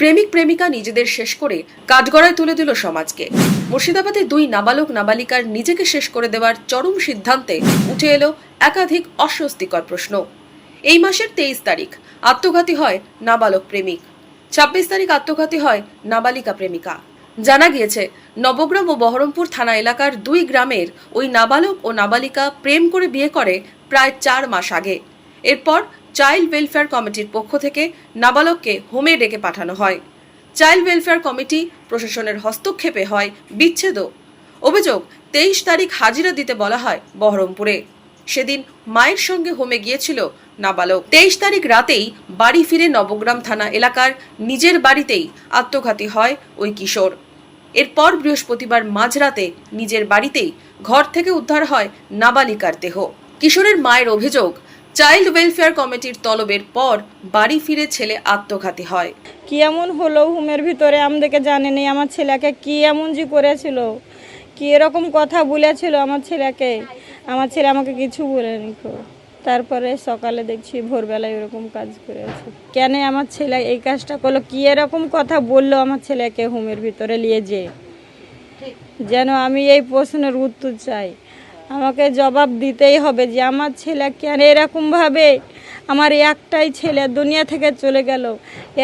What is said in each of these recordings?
প্রেমিক প্রেমিকা নিজেদের শেষ করে কাঠগড়ায় তুলে দিল সমাজকে। মুর্শিদাবাদে দুই নাবালক নাবালিকার নিজেকে শেষ করে দেওয়ার চরম সিদ্ধান্তে উঠে এলো একাধিক অস্বস্তিকর প্রশ্ন। এই মাসের তেইশ তারিখ, আত্মঘাতী হয় নাবালক প্রেমিক। ছাব্বিশ তারিখ আত্মঘাতী হয় নাবালিকা প্রেমিকা। জানা গিয়েছে, নবগ্রাম ও বহরমপুর থানা এলাকার দুই গ্রামের ওই নাবালক ও নাবালিকা প্রেম করে বিয়ে করে প্রায় চার মাস আগে। এরপর চাইল্ড ওয়েলফেয়ার কমিটির পক্ষ থেকে নাবালককে হোমে ডেকে পাঠানো হয়। চাইল্ড ওয়েলফেয়ার কমিটি প্রশাসনের হস্তক্ষেপে হয় বিচ্ছেদও। অভিযোগ, তেইশ তারিখ হাজিরা দিতে বলা হয় বহরমপুরে। সেদিন মায়ের সঙ্গে হোমে গিয়েছিল নাবালক। তেইশ তারিখ রাতেই বাড়ি ফিরে নবগ্রাম থানা এলাকার নিজের বাড়িতেই আত্মঘাতী হয় ওই কিশোর। এরপর বৃহস্পতিবার মাঝরাতে নিজের বাড়িতেই ঘর থেকে উদ্ধার হয় নাবালিকার দেহ। কিশোরের মায়ের অভিযোগ চাইল্ড ওয়েলফেয়ার কমিটির তলবের পর বাড়ি ফিরে ছেলে আত্মঘাতী হয়। কি এমন হলো হুমের ভিতরে? আমাদেরকে জানেনি। আমার ছেলেকে কি এমন জি করেছিল? কি এরকম কথা বলেছিল আমার ছেলেকে? আমার ছেলে আমাকে কিছু বলেনি খো। তারপরে সকালে দেখছি ভোরবেলায় এরকম কাজ করেছে। কেন আমার ছেলে এই কাজটা করল? কি এরকম কথা বলল আমার ছেলেকে হুমের ভিতরে নিয়ে যে যেন আমি এই প্রশ্নের উত্তর চাই। আমাকে জবাব দিতেই হবে যে আমার ছেলে কেন এরকমভাবে আমার একটাই ছেলে দুনিয়া থেকে চলে গেল।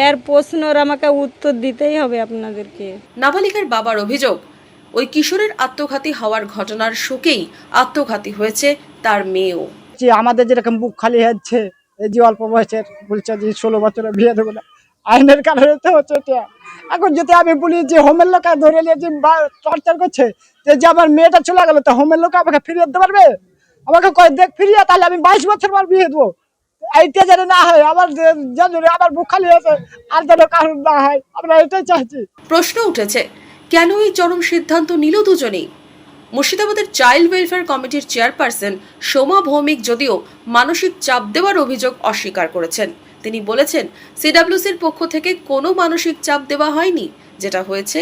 এর প্রশ্নর আমাকে উত্তর দিতেই হবে আপনাদেরকে। নাবালিকার বাবার অভিযোগ ওই কিশোরের আত্মঘাতী হওয়ার ঘটনার শোকেই আত্মঘাতী হয়েছে তার মেয়েও। যে আমাদের যেরকম বুক খালি হচ্ছে এই যে অল্প বয়সের বলছে যে ষোলো বছরে বিয়ে দেবো না। আইনের কারণে তো হচ্ছে এটা। এখন যদি আমি বলি যে হোমের লোক ধরে নিয়ে যে টর্চার করছে যে আমার মেয়েটা চলে গেলো, তো হোমের লোক আমাকে ফিরিয়ে দিতে পারবে? আমাকে কয়, দেখ, ফিরিয়ে, তাহলে আমি বাইশ বছর পর বিয়ে দেবো। এইটা যেন না হয়, আমার যেন আমার বুক খালি হয়েছে, আর যেন কারণ না হয়, আমরা এটাই চাইছি। প্রশ্ন উঠেছে, কেন এই চরম সিদ্ধান্ত নিল দুজনেই? মুর্শিদাবাদের চাইল্ড ওয়েলফেয়ার কমিটির চেয়ারপারসন সোমা ভৌমিক যদিও মানসিক চাপ দেওয়ার অভিযোগ অস্বীকার করেছেন। তিনি বলেছেন সিডাব্লিউসির পক্ষ থেকে কোনো মানসিক চাপ দেওয়া হয়নি। যেটা হয়েছে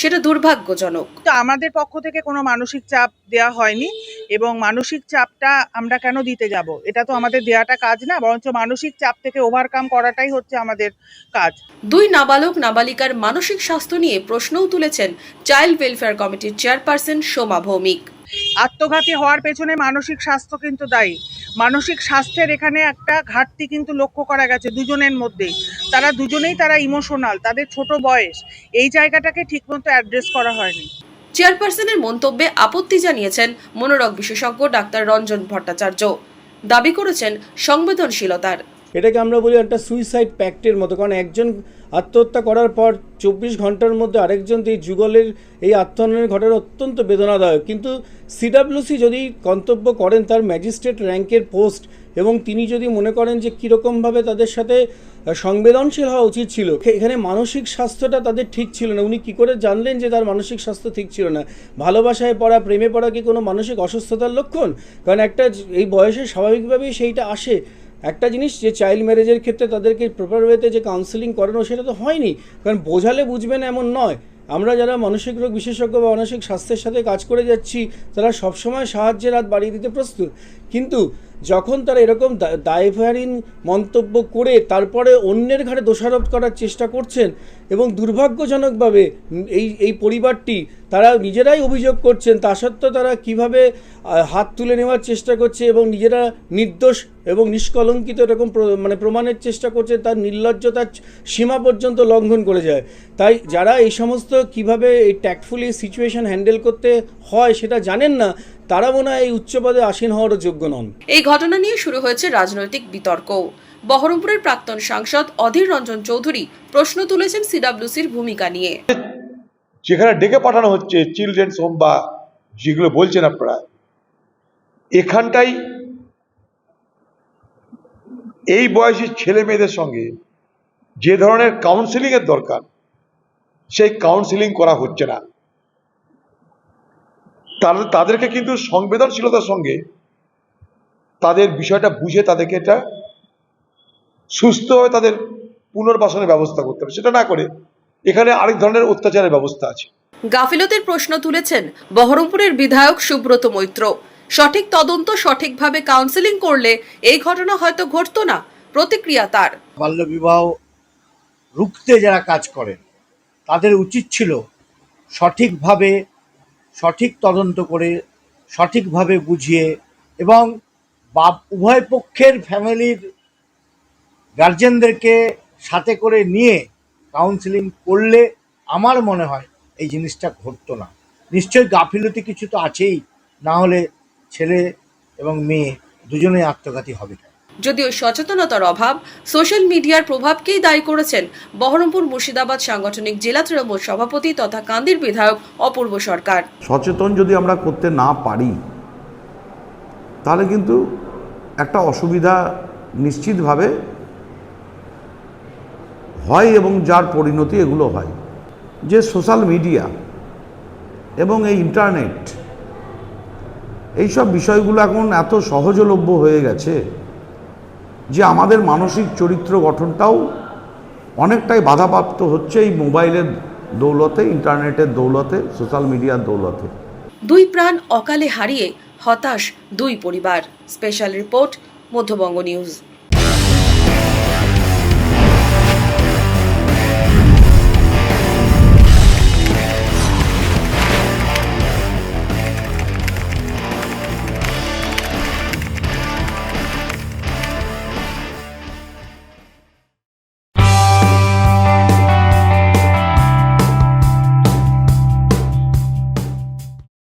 সেটা দুর্ভাগ্যজনক। আমাদের পক্ষ থেকে কোনো মানসিক চাপ দেওয়া হয়নি এবং মানসিক চাপটা আমরা কেন দিতে যাব? এটা তো আমাদের দেওয়াটা কাজ না বরঞ্চ মানসিক চাপ থেকে ওভারকাম করাটাই হচ্ছে আমাদের কাজ। দুই নাবালক নাবালিকার মানসিক স্বাস্থ্য নিয়ে প্রশ্নও তুলেছেন চাইল্ড ওয়েলফেয়ার কমিটির চেয়ারপারসন সোমা ভৌমিক। আত্মঘাতী হওয়ার পেছনে মানসিক স্বাস্থ্য কিন্তু দায়ী। মানসিক স্বাস্থ্যের এখানে একটা ঘাটতি কিন্তু লক্ষ্য করা গেছে দুজনের মধ্যেই। তারা দুজনেই তারা ইমোশনাল তাদের ছোট বয়স। এই জায়গাটাকে ঠিকমতো অ্যাড্রেস করা হয়নি। চেয়ারপারসনের মন্তব্যে আপত্তি জানিয়েছেন মনোরোগ বিশেষজ্ঞ ডাক্তার রঞ্জন ভট্টাচার্য। দাবি করেছেন সংবেদনশীলতার। এটাকে আমরা বলি একটা সুইসাইড প্যাক্টের মতো। কারণ একজন আত্মহত্যা করার পর চব্বিশ ঘণ্টার মধ্যে আরেকজন এই যুগলের, এই আত্মহননের ঘটনা অত্যন্ত বেদনাদায়ক। কিন্তু সিডাব্লিউসি যদি মন্তব্য করেন তার ম্যাজিস্ট্রেট র্যাঙ্কের পোস্ট এবং তিনি যদি মনে করেন যে কীরকমভাবে তাদের সাথে সংবেদনশীল হওয়া উচিত ছিল এখানে মানসিক স্বাস্থ্যটা তাদের ঠিক ছিল না। উনি কী করে জানলেন যে তার মানসিক স্বাস্থ্য ঠিক ছিল না? ভালোবাসায় পড়া, প্রেমে পড়া কি কোনো মানসিক অসুস্থতার লক্ষণ? কারণ একটা এই বয়সে স্বাভাবিকভাবেই সেইটা আসে। একটা জিনিস যে চাইল্ড ম্যারেজের ক্ষেত্রে তাদেরকে প্রপার ওয়েতে যে কাউন্সেলিং করানো, সেটা তো হয়নি। কারণ বোঝালে বুঝবে না এমন নয়। আমরা যারা মানসিক রোগ বিশেষজ্ঞ বা মানসিক স্বাস্থ্যের সাথে কাজ করে যাচ্ছি, তারা সবসময় সাহায্যের হাত বাড়িয়ে দিতে প্রস্তুত। কিন্তু যখন তারা এরকম দা- দায়ভারহীন মন্তব্য করে তারপরে অন্যের ঘাড়ে দোষারোপ করার চেষ্টা করছেন এবং দুর্ভাগ্যজনকভাবে এই এই পরিবারটি তারা নিজেরাই অভিযোগ করছেন, তা সত্ত্বেও তারা কীভাবে হাত তুলে নেওয়ার চেষ্টা করছে এবং নিজেরা নির্দোষ এবং নিষ্কলঙ্কিত এরকম মানে প্রমাণের চেষ্টা করছে, তার নির্লজ্জতার সীমা পর্যন্ত লঙ্ঘন করে যায়। তাই যারা এই সমস্ত কীভাবে এই ট্যাক্টফুলি সিচুয়েশন হ্যান্ডেল করতে হয় সেটা জানেন না তারা মনে হয় এই উচ্চপদে আসীন হওয়ারও যোগ্য নন। এই ঘটনা নিয়ে শুরু হয়েছে রাজনৈতিক বিতর্ক। বহরমপুরের প্রাক্তন সাংসদ অধীর রঞ্জন চৌধুরী প্রশ্ন তুলেছেন সিডাব্লিউসির ভূমিকা নিয়ে। যেখানে ডেকে পাঠানো হচ্ছে চিলড্রেন্স হোম বা যেগুলো বলছেন আপনারা এখানটাই এই বয়সী ছেলে মেয়েদের সঙ্গে যে ধরনের কাউন্সিলিং এর দরকার সেই কাউন্সিলিং করা হচ্ছে না। তাদেরকে কিন্তু সংবেদনশীলতার সঙ্গে তাদের বিষয়টা বুঝে তাদেরকে এটা সুস্থভাবে তাদের পুনর্বাসনের ব্যবস্থা করতে হবে। সেটা না করে এখানে আরেক ধরনের অত্যাচারের ব্যবস্থা আছে। গাফিলতির প্রশ্ন তুলেছেন বহরমপুরের বিধায়ক সুব্রত মৈত্র। সঠিক তদন্ত সঠিকভাবে কাউন্সেলিং করলে এই ঘটনা হয়তো ঘটতো না প্রতিক্রিয়া তার। বাল্যবিবাহ রুখতে যারা কাজ করেন তাদের উচিত ছিল সঠিকভাবে সঠিক তদন্ত করে, সঠিকভাবে বুঝিয়ে এবং বা উভয় পক্ষের ফ্যামিলির গার্জেনদেরকে সাথে করে নিয়ে কাউন্সিলিং করলে আমার মনে হয় এই জিনিসটা ঘটতো না। নিশ্চয়ই গাফিলতি কিছু তো আছেই, না হলে ছেলে এবং মেয়ে দুজনেই আত্মঘাতী হবে যদিও সচেতনতার অভাব, সোশ্যাল মিডিয়ার প্রভাবকেই দায়ী করেছেন বহরমপুর মুর্শিদাবাদ সাংগঠনিক জেলা তৃণমূল সভাপতি তথা কান্দির বিধায়ক অপূর্ব সরকার। সচেতন যদি আমরা করতে না পারি, তাহলে কিন্তু একটা অসুবিধা নিশ্চিতভাবে হয় এবং যার পরিণতি এগুলো হয়। যে সোশ্যাল মিডিয়া এবং এই ইন্টারনেট, এইসব বিষয়গুলো এখন এত সহজলভ্য হয়ে গেছে যে আমাদের মানসিক চরিত্র গঠনটাও অনেকটাই বাধাপ্রাপ্ত হচ্ছে এই মোবাইলের দৌলতে ইন্টারনেটের দৌলতে, সোশ্যাল মিডিয়ার দৌলতে। দুই প্রাণ অকালে হারিয়ে হতাশ দুই পরিবার। Special report, Madhyabanga news.